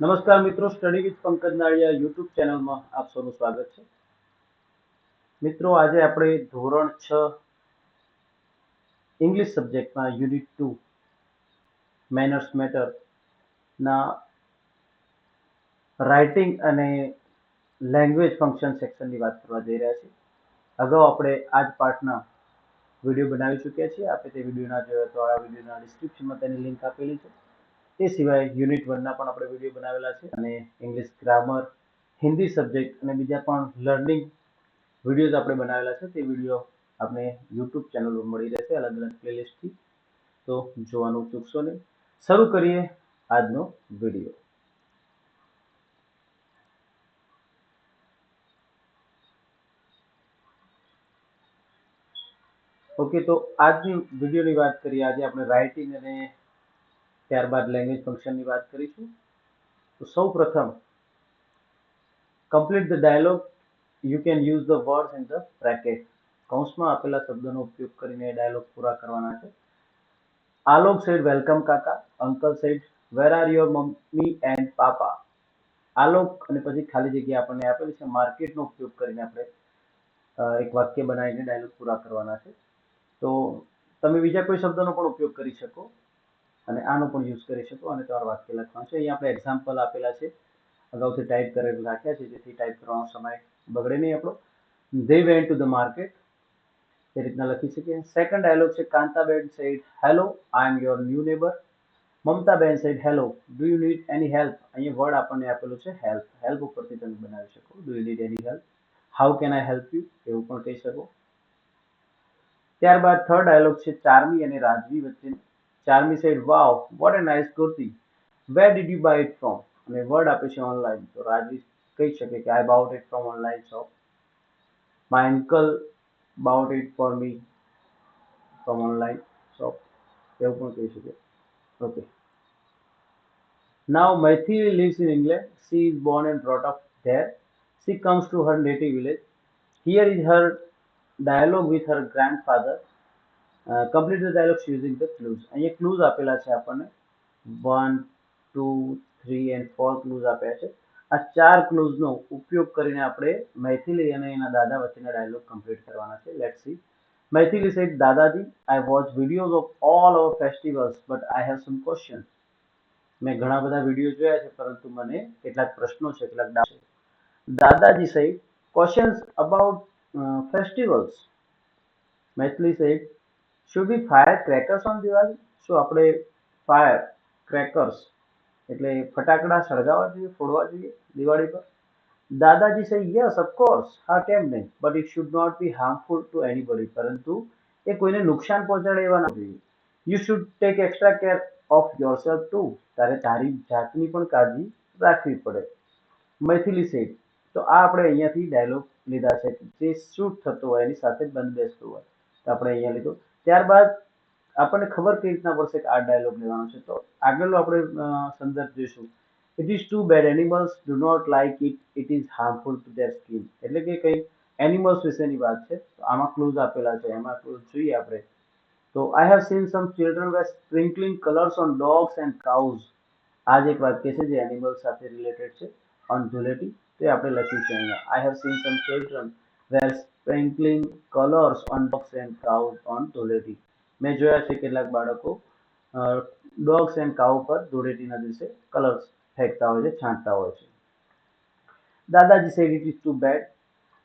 નમસ્કાર મિત્રો, study with Pankaj Naliya YouTube ચેનલમાં આપ સૌનું સ્વાગત છે. મિત્રો, આજે આપણે ધોરણ છ ઇંગ્લિશ સબ્જેક્ટમાં યુનિટ ટુ મેનર્સ મેટર ના રાઇટિંગ અને લેંગ્વેજ ફંક્શન સેક્શનની વાત કરવા જઈ રહ્યા છીએ. અગાઉ આપણે આ જ પાર્ટના વીડિયો બનાવી ચૂક્યા છીએ. આપણે તે વીડિયો ના જોયો તો આ વિડીયોના ડિસ્ક્રિપ્શનમાં તેની લિંક આપેલી છે. તે સિવાય યુનિટ વનના પણ આપણે વીડિયો બનાવેલા છે અને ઇંગ્લિશ ગ્રામર હિન્દી સબ્જેક્ટ અને બીજા પણ લર્નિંગ વિડીયોઝ આપણે બનાવેલા છે. તે વીડિયો આપણે યુટ્યુબ ચેનલ પર મળી રહેશે અલગ અલગ પ્લેલિસ્ટથી તો જોવાનું ચૂકશો નહીં. શરૂ કરીએ આજનો વીડિયો ઓકે તો આજની વિડીયોની વાત કરીએ. આજે આપણે રાઇટિંગ અને ત્યારબાદ લેંગ્વેજ ફંક્શનની વાત કરીશું. તો સૌ પ્રથમ complete the dialogue you can use the words in the bracket કૌંસમાં આપેલા શબ્દોનો ઉપયોગ કરીને ડાયલોગ પૂરા કરવાના છે. Alok said welcome kaka. Uncle said where are your mummy and papa Alok અને પછી ખાલી જગ્યા આપણને આપેલી છે. માર્કેટનો ઉપયોગ કરીને આપણે એક વાક્ય બનાવીને ડાયલોગ પૂરા કરવાના છે. તો તમે બીજા કોઈ શબ્દનો પણ ઉપયોગ કરી શકો. અને આનો પણ યુઝ કરી શકો અને તમારું વાક્ય લખવાનું છે. અહીંયા આપણે એક્ઝામ્પલ આપેલા છે. અગાઉથી ટાઈપ કરેલ રાખ્યા છે, જેથી ટાઈપ કરવાનો સમય બગડે નહીં આપણો. They went to the market એ રીતના લખી શકીએ. સેકન્ડ ડાયલોગ છે, Kantaben said hello I am your new neighbour Mamtaben said hello do you need any help અહીંયા વર્ડ આપણને આપેલું છે હેલ્પ હેલ્પ ઉપરથી તમે બનાવી શકો. Do you need any help how can I help you એવું પણ કહી શકો. ત્યારબાદ થર્ડ ડાયલોગ છે ચાર્મી અને રાજવી વચ્ચે Charmi side wow what a nice kurti where did you buy it from અને વર્ડ આપે છે ઓનલાઈન તો રાજવી કહી શકે કે I bought it from online shop my uncle bought it for me from online shop એવું પણ કહી શકે okay Now Maithili lives in England. She is born and brought up there. She comes to her native village. Here is her dialogue with her grandfather. Uh, the dialogues using the clues અહીંયા clues આપેલા છે આપણને. One two three and four clues આપ્યા છે. આ ચાર ક્લૂઝનો ઉપયોગ કરીને આપણે મૈથિલી અને એના દાદા વચ્ચેના ડાયલોગ કમ્પ્લીટ કરવાના છે. Late see Maithili said dadaji I watch videos of all our festivals but I have some question મેં ઘણા બધા વીડિયો જોયા છે પરંતુ મને કેટલાક પ્રશ્નો છે કેટલાક ડાઉટ છે. દાદાજી સહિત ક્વેશ્ચન્સ અબાઉટ ફેસ્ટિવલ્સ મૈથિલી સહિત should be fire crackers on Diwali શું આપણે ફાયર ક્રેકર્સ એટલે ફટાકડા સળગાવવા જોઈએ, ફોડવા જોઈએ દિવાળી પર. દાદાજી સે યસ ઓફકોર્સ હા, કેમ નહીં? But it should not be harmful to anybody પરંતુ એ કોઈને નુકસાન પહોંચાડે એવા ના જોઈએ. You should take extra care of yourself to તારે તારી જાતની પણ કાળજી રાખવી પડે. મૈથિલી સેટ તો આ આપણે અહીંયાથી ડાયલોગ લીધા છે. જે શૂટ થતો હોય, એની સાથે બંધ બેસતો હોય. તો આપણે અહીંયા લીધો. ત્યારબાદ આપણને ખબર કઈ રીતના પડશે કે આ ડાયલોગ લેવાનો છે. તો આગળનો આપણે સંદર્ભ જોઈશું. It is too bad animals do not like it it is harmful to their skin એટલે કે કંઈ એનિમલ્સ વિશેની વાત છે. તો આમાં ક્લૂઝ આપેલા છે. એમાં ક્લૂઝ જોઈએ આપણે. તો I have seen some children were sprinkling colours on dogs and cows આ જ એક વાક્ય છે જે એનિમલ્સ સાથે રિલેટેડ છે. ઓન ધુલેટી તે આપણે લખ્યું છે અહીંયા. I have seen some children were sprinkling colours on dogs and cow on Dhuleti. મેં જોયા છે કેટલાક બાળકો ડોગ્સ એન્ડ કાઉ પર ધૂળેટીના દિવસે કલર્સ ફેંકતા હોય છે, છાંટતા હોય છે. Dadaji said it is too bad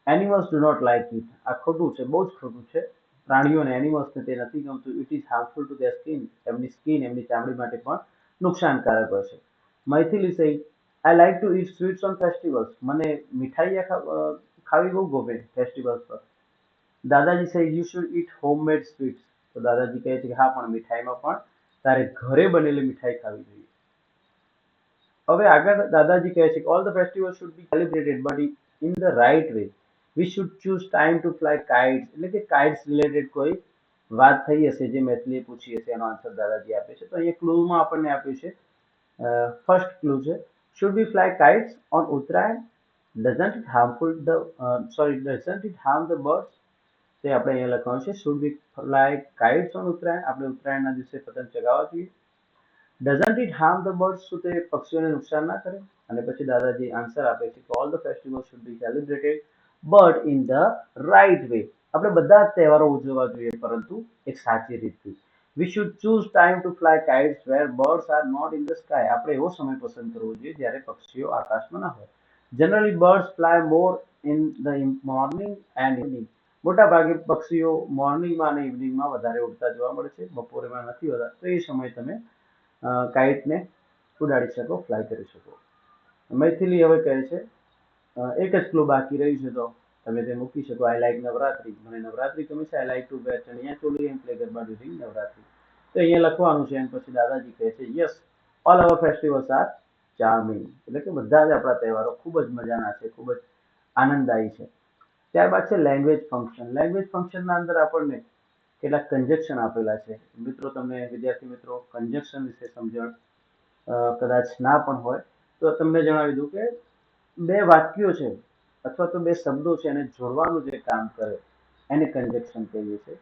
animals do not like it આ ખોટું છે, બહુ જ ખોટું છે. પ્રાણીઓને એનિમલ્સને તે નથી ગમતું. It is harmful to their skin એમની સ્કિન એમની ચામડી માટે પણ નુકસાનકારક હોય છે. Maithili said I like to eat sweets on festivals મને મીઠાઈ ખાવી બહુ ગમે ફેસ્ટિવલ્સ પર dadaji said you should eat homemade sweets તો દાદાજી કહે છે કે, હા, પણ મીઠાઈમાં પણ તારે ઘરે બનેલી મીઠાઈ ખાવી જોઈએ. હવે આગળ દાદાજી કહે છે કે all the festival should be celebrated but in the right way we should choose time to fly kites એટલે કે કાઇટ્સ રિલેટેડ કોઈ વાત થઈ હશે જે મેથલીએ પૂછી હશે, એનો આન્સર દાદાજી આપે છે. તો અહીંયા ક્લૂમાં આપણને આપ્યું છે. ફર્સ્ટ ક્લુ છે. Should be fly kites on Uttarayan doesn't it harmful the sorry doesn't it harm the birds તે આપણે અહીંયા લખવાનું છે. Should be fly kites on Uttarayan આપણે ઉત્તરાયણના દિવસે પતંગ ચગાવવા જોઈએ. Doesn't it harm the birds શું તે પક્ષીઓને નુકસાન ના કરે? અને પછી દાદાજી આન્સર આપે છે કે all the festival should be celebrated but in the right way આપણે બધા તહેવારો ઉજવવા જોઈએ, પરંતુ એક સાચી રીતથી we should choose time to fly kites where birds are not in the sky આપણે એવો સમય પસંદ કરવો જોઈએ જ્યારે પક્ષીઓ આકાશમાં ના હોય. Generally birds fly more in the morning and evening મોટા ભાગે પક્ષીઓ મોર્નિંગમાં અને ઇવનિંગમાં વધારે ઉડતા જોવા મળે છે. બપોરેમાં નથી હોતા. તો એ સમયે તમે કાઇટને ઉડાડી શકો ફ્લાય કરી શકો. મૈથિલી હવે કહે છે એક જ ક્લુ બાકી રહ્યું છે તો તમે તે મૂકી શકો. I like Navratri. મને નવરાત્રી ગમે છે. I like to bet chaniya choli M play garba during Navratri. તો અહીંયા લખવાનું છે એમ પછી દાદાજી કહે છે yes all our festivals are charming એટલે કે બધા જ આપણા તહેવારો ખૂબ જ મજાના છે, ખૂબ જ આનંદદાયી છે. ત્યારબાદ છે લેંગ્વેજ ફંક્શન લેંગ્વેજ ફંક્શનના અંદર આપણને કેટલાક કન્જક્શન આપેલા છે. મિત્રો, તમને વિદ્યાર્થી મિત્રો કન્જક્શન વિશે સમજણ કદાચ ના પણ હોય, તો તમને જણાવી દઉં કે બે વાક્યો છે અથવા તો બે શબ્દો છે એને જોડવાનું જે કામ કરે, એને કન્જક્શન કહીએ છીએ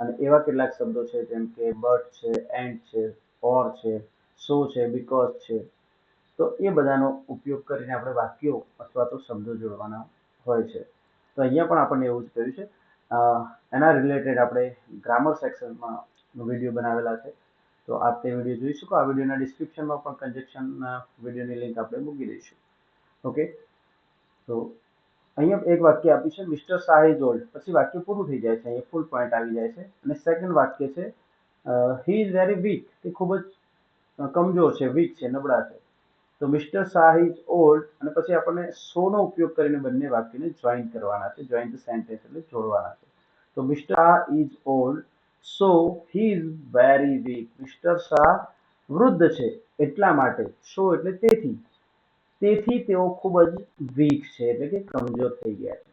અને એવા કેટલાક શબ્દો છે જેમ કે બટ છે એન્ડ છે ઓર છે સો છે બીકોઝ છે. તો એ બધાનો ઉપયોગ કરીને આપણે વાક્યો અથવા તો શબ્દો જોડવાના હોય છે. તો અહીંયા પણ આપણને એવું જ કર્યું છે. એના રિલેટેડ આપણે ગ્રામર સેક્શનમાં વીડિયો બનાવેલા છે. તો આપ તે વીડિયો જોઈ શકો. આ વિડીયોના ડિસ્ક્રિપ્શનમાં પણ કન્જેક્શનના વિડીયોની લિંક આપણે મૂકી દઈશું. ઓકે તો અહીંયા એક વાક્ય આપ્યું છે મિસ્ટર શાહ ઓલ્ડ પછી વાક્ય પૂરું થઈ જાય છે. અહીંયા ફૂલ પોઈન્ટ આવી જાય છે. અને સેકન્ડ વાક્ય છે હી ઇઝ વેરી વીક તે ખૂબ જ કમજોર છે વીક છે, નબળા છે. તો મિસ્ટર શાહ ઇઝ ઓલ્ડ અને પછી આપણને સોનો ઉપયોગ કરીને બંને વાક્યને જોઈન કરવાના છે જોઈન ધ સેન્ટેન્સ એટલે જોડવાના છે. તો mister Shah is old so he is very weak mister Shah વૃદ્ધ છે એટલા માટે. સો એટલે તેથી. તેથી તેઓ ખૂબ જ વીક છે એટલે કે કમજોર થઈ ગયા છે.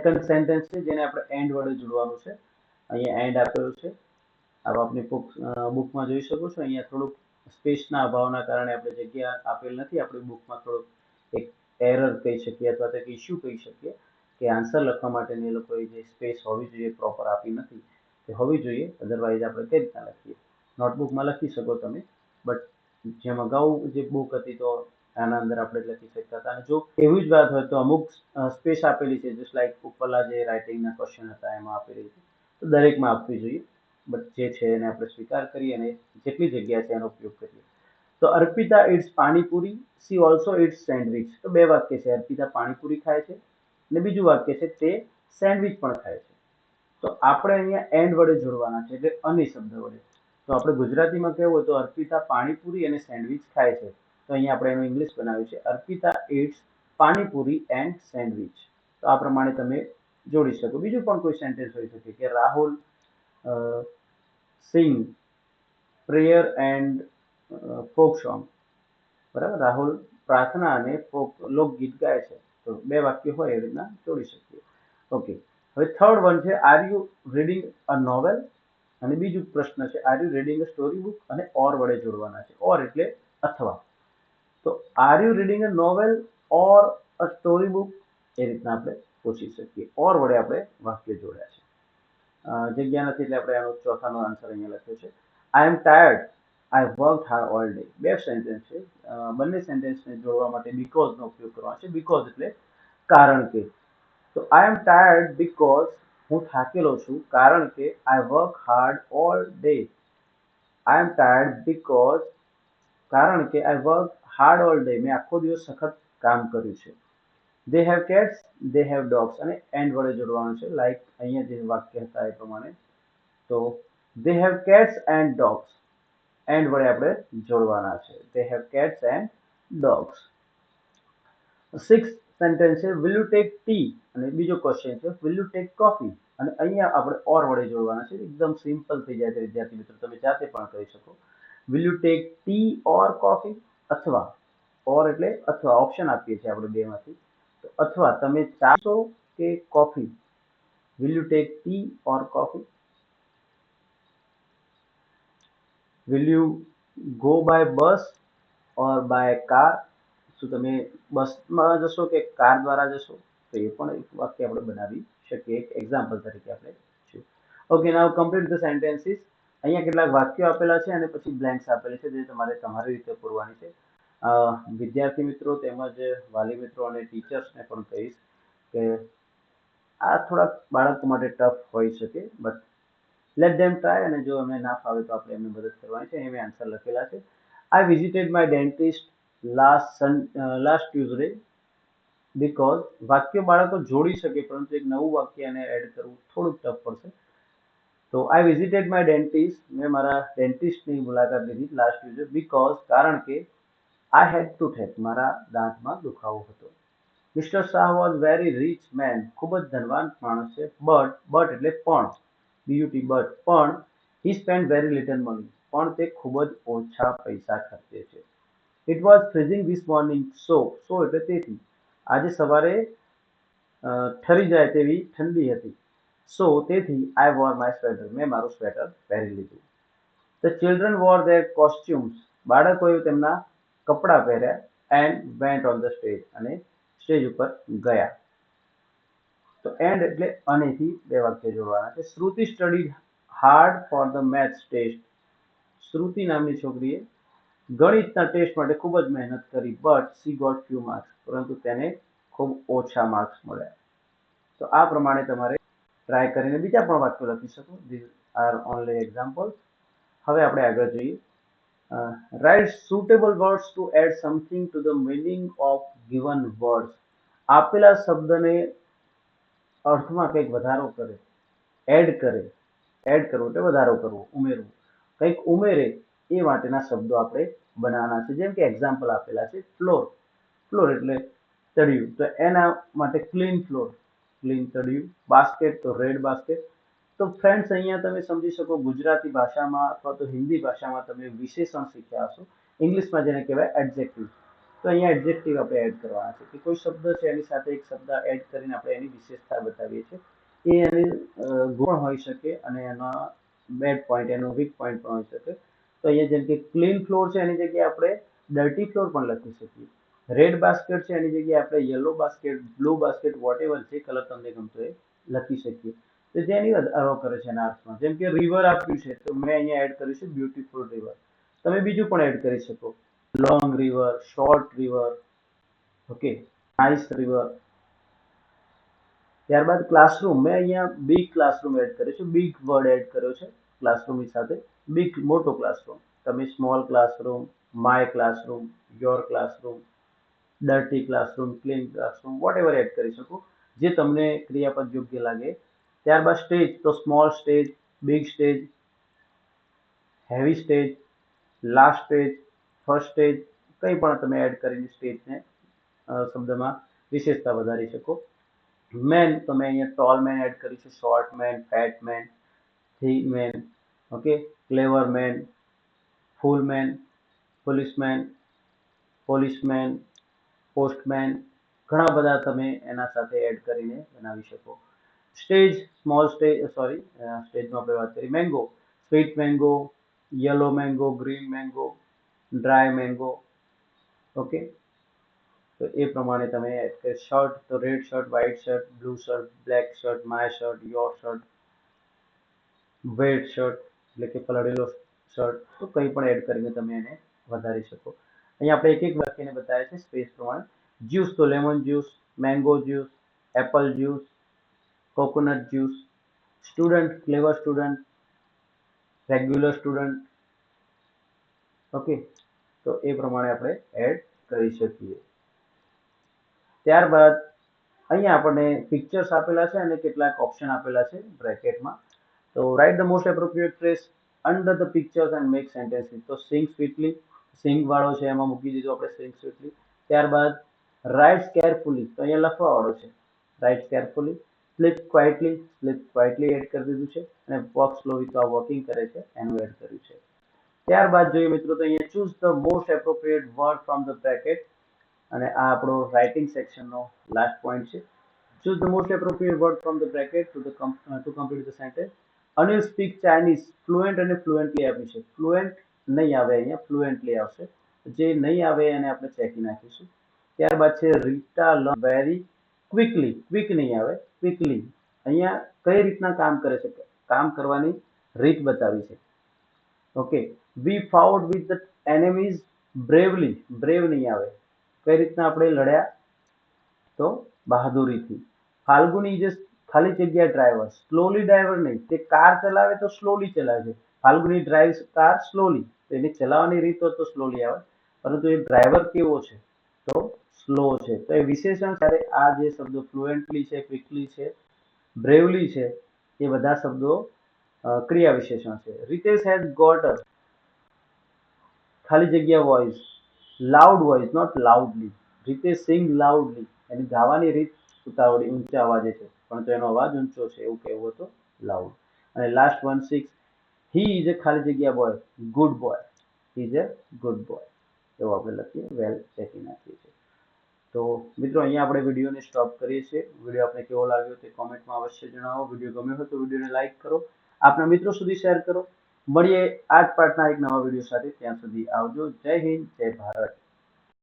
સેકન્ડ સેન્ટેન્સ છે જેને આપણે એન્ડ વડે જોડવાનું છે. અહીંયા એન્ડ આપેલું છે. આપ આપની બુક બુકમાં જોઈ શકો છો. અહીંયા થોડુંક સ્પેસના અભાવના કારણે આપણે જગ્યા આપેલ નથી. આપણી બુકમાં થોડુંક એક એરર કહી શકીએ અથવા તો એક ઇસ્યુ કહી શકીએ કે આન્સર લખવા માટેની એ લોકોએ જે સ્પેસ હોવી જોઈએ પ્રોપર આપી નથી. તે હોવી જોઈએ અધરવાઇઝ આપણે કઈ રીતના લખીએ? નોટબુકમાં લખી શકો તમે બટ જેમ અગાઉ જે બુક હતી તો આના અંદર આપણે લખી શકતા હતા. અને જો એવી જ વાત હોય તો અમુક સ્પેસ આપેલી છે જસ્ટ લાઈક ઉપરલા જે રાઇટિંગના ક્વેશ્ચન હતા એમાં આપેલી છે, તો દરેકમાં આપવી જોઈએ. જે છે એને આપણે સ્વીકાર કરીએ અને જેટલી જગ્યા છે એનો ઉપયોગ કરીએ. તો Arpita eats panipuri she also eats sandwich તો બે વાક્ય છે, અર્પિતા પાણીપુરી ખાય છે અને બીજું વાક્ય છે, તે સેન્ડવિચ પણ ખાય છે. તો આપણે અહીંયા એન્ડ વડે જોડવાના છે, એટલે અને શબ્દ વડે. તો આપણે ગુજરાતીમાં કહેવું હોય તો અર્પિતા પાણીપુરી અને સેન્ડવિચ ખાય છે. તો અહીંયા આપણે એનું ઇંગ્લિશ બનાવ્યું છે, Arpita eats panipuri and sandwich તો આ પ્રમાણે તમે જોડી શકો. બીજું પણ કોઈ સેન્ટેન્સ હોઈ શકે કે Rahul sing prayer and folk song. બરાબર? રાહુલ પ્રાર્થના અને ફોક લોકગીત ગાય છે. તો બે વાક્ય હોય એ રીતના જોડી શકીએ. ઓકે હવે થર્ડ વન છે are you reading a novel અને બીજું પ્રશ્ન છે are you reading a story book અને ઓર વડે જોડવાના છે. ઓર એટલે અથવા. તો are you reading a novel or a story book એ રીતના આપણે પૂછી શકીએ. ઓર વડે આપણે વાક્ય જોડ્યા જગ્યા નથી એટલે આપણે આનો ચોથાનો આન્સર અહીંયા લખ્યો છે. I am tired I work hard all day બે સેન્ટેન્સ છે. બંને સેન્ટેન્સને જોડવા માટે બીકોઝનો ઉપયોગ કરવાનો છે. બીકોઝ એટલે કારણ કે. તો આઈ એમ ટાયર્ડ બીકોઝ હું થાકેલો છું કારણ કે I work hard all day I am tired because કારણ કે I work hard all day મેં આખો દિવસ સખત કામ કર્યું છે. They have cats they have dogs અને એન્ડ વડે જોડવાનું છે. લાઈક અહીંયા જે વાક્ય હતા એ પ્રમાણે તો they have cats and dogs and વડે આપણે જોડવાના છે. They have cats and dogs six sentence છે વિલ યુ ટેક ટી અને બીજો ક્વેશ્ચન છે વિલ યુ ટેક કોફી અને અહીંયા આપણે ઓર વડે જોડવાના છે. એકદમ સિમ્પલ થઈ જાય છે, વિદ્યાર્થી મિત્રો. તમે જાતે પણ કરી શકો. Will you take tea or coffee અથવા ઓર એટલે અથવા ઓપ્શન આપીએ છીએ આપણે બેમાંથી અથવા તમે ચાશો કે coffee will you take tea or coffee will you go by bus or by car શું તમે બસમાં જશો કે કાર દ્વારા જશો? તો એ પણ એક વાક્ય આપણે બનાવી શકીએ, એક એક્ઝામ્પલ તરીકે આપણે okay now complete the sentences અહીંયા કેટલાક વાક્યો આપેલા છે અને પછી બ્લેન્ક્સ આપેલી છે જે તમારે તમારી રીતે પૂરવાની છે. વિદ્યાર્થી મિત્રો તેમજ વાલી મિત્રો અને ટીચર્સને પણ કહીશ કે આ થોડાક બાળકો માટે ટફ હોઈ શકે બટ લેટ ધેમ ટ્રાય અને જો એમને ના ફાવે તો આપણે એમને મદદ કરવાની છે. એમ આન્સર લખેલા છે. I visited my dentist last sun last Tuesday because વાક્ય બાળકો જોડી શકે, પરંતુ એક નવું વાક્ય એને એડ કરવું થોડુંક ટફ પડશે. તો આઈ વિઝિટેડ માય ડેન્ટિસ્ટ મેં મારા ડેન્ટિસ્ટની મુલાકાત લીધી લાસ્ટ ટ્યુઝડે બીકોઝ કારણ કે આઈ હેડ ટુ ટેક મારા દાંતમાં દુખાવો હતો. Mister Shah was very rich man ખૂબ જ ધનવાન માણસ છે. બટ બટ એટલે પણ. B U T but. પણ he spend very little money પણ તે ખૂબ જ ઓછા પૈસા ખર્ચે છે. It was freezing this morning so so એટલે તેથી. આજે સવારે ઠરી જાય તેવી ઠંડી હતી. સો તેથી આઈ વોર માય સ્વેટર મેં મારું સ્વેટર પહેરી લીધું. The children wore their costumes બાળકોએ તેમના કપડાં પહેર્યા and went on the stage અને સ્ટેજ ઉપર ગયા. તો એન્ડ એટલે અનેથી બે વાક્ય જોડવાના છે. Shruti study hard for the maths test Shruti નામની છોકરીએ ગણિતના ટેસ્ટ માટે ખૂબ જ મહેનત કરી but she got few marks પરંતુ તેને ખૂબ ઓછા માર્ક્સ મળ્યા. તો આ પ્રમાણે તમારે ટ્રાય કરીને બીજા પણ વાક્યો લખી શકો. ધીસ આર ઓનલી એક્ઝામ્પલ હવે આપણે આગળ જોઈએ. Write suitable words to add something to the meaning of given words આપેલા શબ્દને અર્થમાં કંઈક વધારો કરે એડ કરે એડ કરવો એટલે વધારો કરવો, ઉમેરવું. કંઈક ઉમેરે એ માટેના શબ્દો આપણે બનાવવાના છે. જેમ કે એક્ઝામ્પલ આપેલા છે ફ્લોર ફ્લોર એટલે તળિયું. તો એના માટે ક્લીન ફ્લોર ક્લીન તળિયું બાસ્કેટ તો રેડ બાસ્કેટ તો ફ્રેન્ડ્સ અહીંયા તમે સમજી શકો ગુજરાતી ભાષામાં અથવા તો હિન્દી ભાષામાં તમે વિશેષણ શીખ્યા હશો. ઇંગ્લિશમાં જેને કહેવાય એડજેક્ટિવ તો અહીંયા એડજેક્ટિવ આપણે એડ કરવાના છે. કે કોઈ શબ્દ છે એની સાથે એક શબ્દ એડ કરીને આપણે એની વિશેષતા બતાવીએ છીએ. એ એની ગુણ હોઈ શકે અને એના બેડ પોઈન્ટ એનો વીક પોઈન્ટ પણ હોઈ શકે. તો અહીંયા જેમ કે ક્લીન ફ્લોર છે એની જગ્યાએ આપણે ડર્ટી ફ્લોર પણ લખી શકીએ. રેડ બાસ્કેટ છે એની જગ્યાએ આપણે yellow basket blue basket whatever જે કલર તમને ગમતો એ લખી શકીએ. તો જેની વધારો કરે છે એના અર્થમાં જેમ કે રિવર આપ્યું છે, તો મેં અહીંયા એડ કર્યું છે બ્યુટીફુલ રિવર તમે બીજું પણ એડ કરી શકો. Long river short river okay nice river ત્યારબાદ ક્લાસરૂમ મેં અહીંયા બિગ ક્લાસરૂમ એડ કર્યો છે. બિગ વર્ડ એડ કર્યો છે ક્લાસરૂમની સાથે. બિગ મોટો ક્લાસરૂમ તમે small classroom my classroom your classroom dirty classroom clean classroom whatever add કરી શકો. જે તમને ક્રિયાપદ યોગ્ય લાગે ત્યારબાદ સ્ટેજ, તો small stage, big stage, heavy stage last stage, first stage, કંઈ પણ તમે એડ કરીને સ્ટેજને શબ્દમાં વિશેષતા વધારી શકો. મેન, તમે અહીંયા ટોલ મેન એડ કરી છે short man fat man thin man okay clever man fool man policeman policeman postman ઘણા બધા તમે એના સાથે એડ કરીને બનાવી શકો. સ્ટેજ સ્મોલ સ્ટેજ સોરી સ્ટેજમાં આપણે વાત કરી mango sweet mango yellow mango green mango dry mango okay તો એ પ્રમાણે તમે એડ કરી શર્ટ તો red shirt white shirt blue shirt black shirt my shirt your shirt wet shirt એટલે કે પલળેલો શર્ટ તો કંઈ પણ એડ કરીને તમે એને વધારી શકો. અહીંયા આપણે એક એક વાક્યને બતાવ્યા છે, સ્પેસ પ્રમાણે. જ્યુસ તો lemon juice mango juice apple juice coconut juice student clever student regular student okay તો એ પ્રમાણે આપણે એડ કરી શકીએ. ત્યારબાદ અહીંયા આપણને પિક્ચર્સ આપેલા છે અને કેટલાક ઓપ્શન આપેલા છે બ્રેકેટમાં. તો write the most appropriate phrase under the pictures and make sentences તો સિંગ સ્વીટલી સિંગ વાળો છે એમાં મૂકી દીધો આપણે સિંગ સ્વીટલી ત્યારબાદ રાઇટ્સ કેરફુલી તો અહીંયા લખવા વાળો છે. Writes carefully sleep quietly sleep quietly add કરી દીધું છે અને વોક સ્લો વિથ આ વોકિંગ કરે છે એનું એડ કર્યું છે. ત્યારબાદ જોઈએ મિત્રો તો અહીંયા choose the most appropriate word from the bracket અને આ આપણો રાઇટિંગ સેક્શનનો લાસ્ટ પોઈન્ટ છે. Choose the most appropriate word from the bracket to the to complete the sentence Anil speak Chinese fluent અને ફ્લુએન્ટલી આપ્યું છે. ફ્લુએન્ટ નહીં આવે અહીંયા ફ્લુએન્ટલી આવશે. જે નહીં આવે એને આપણે ચેકી નાખીશું. ત્યારબાદ છે રીટા લ વેરી ક્વિકલી ક્વિક નહીં આવે ક્વિકલી અહીંયા કઈ રીતના કામ કરે છે? કામ કરવાની રીત બતાવી છે. Okay we fought with the enemies bravely brave નહીં આવે. કઈ રીતના આપણે લડ્યા? તો બહાદુરીથી. ફાલ્ગુની જે ખાલી જગ્યા ડ્રાઈવર સ્લોલી ડ્રાઈવર નહીં. તે કાર ચલાવે તો સ્લોલી ચલાવે છે. ફાલ્ગુની ડ્રાઈવ કાર સ્લોલી તો એની ચલાવવાની રીત તો સ્લોલી આવે. પરંતુ એ ડ્રાઈવર કેવો છે? તો સ્લો છે. તો એ વિશેષણ ત્યારે આ જે શબ્દો ફ્લુએન્ટલી છે ક્વિકલી છે બ્રેવલી છે, એ બધા શબ્દો ક્રિયા વિશેષણ છે. રિતેશ હેઝ ગોટ ખાલી જગ્યા voice loud voice not loudly Ritesh sing loudly એની ગાવાની રીત ઉતાવળી, ઊંચા અવાજે છે. પણ તો એનો અવાજ ઊંચો છે, એવું કહેવું હતું લાઉડ અને last one six he is a ખાલી જગ્યા boy good boy is a good boy એવું આપણે લખીએ વેલ ચેકી નાખીએ છીએ. તો મિત્રો, અહીંયા આપણે વિડીયોને સ્ટોપ કરીએ છીએ. વીડિયો આપણે કેવો લાગ્યો તે કોમેન્ટમાં અવશ્ય જણાવો. વીડિયો ગમ્યો હોય તો વિડીયોને લાઈક કરો. આપના મિત્રો સુધી શેર કરો. મળીએ આઠ પાર્ટના એક નવા વીડિયો સાથે. ત્યાં સુધી આવજો. જય હિન્દ, જય ભારત.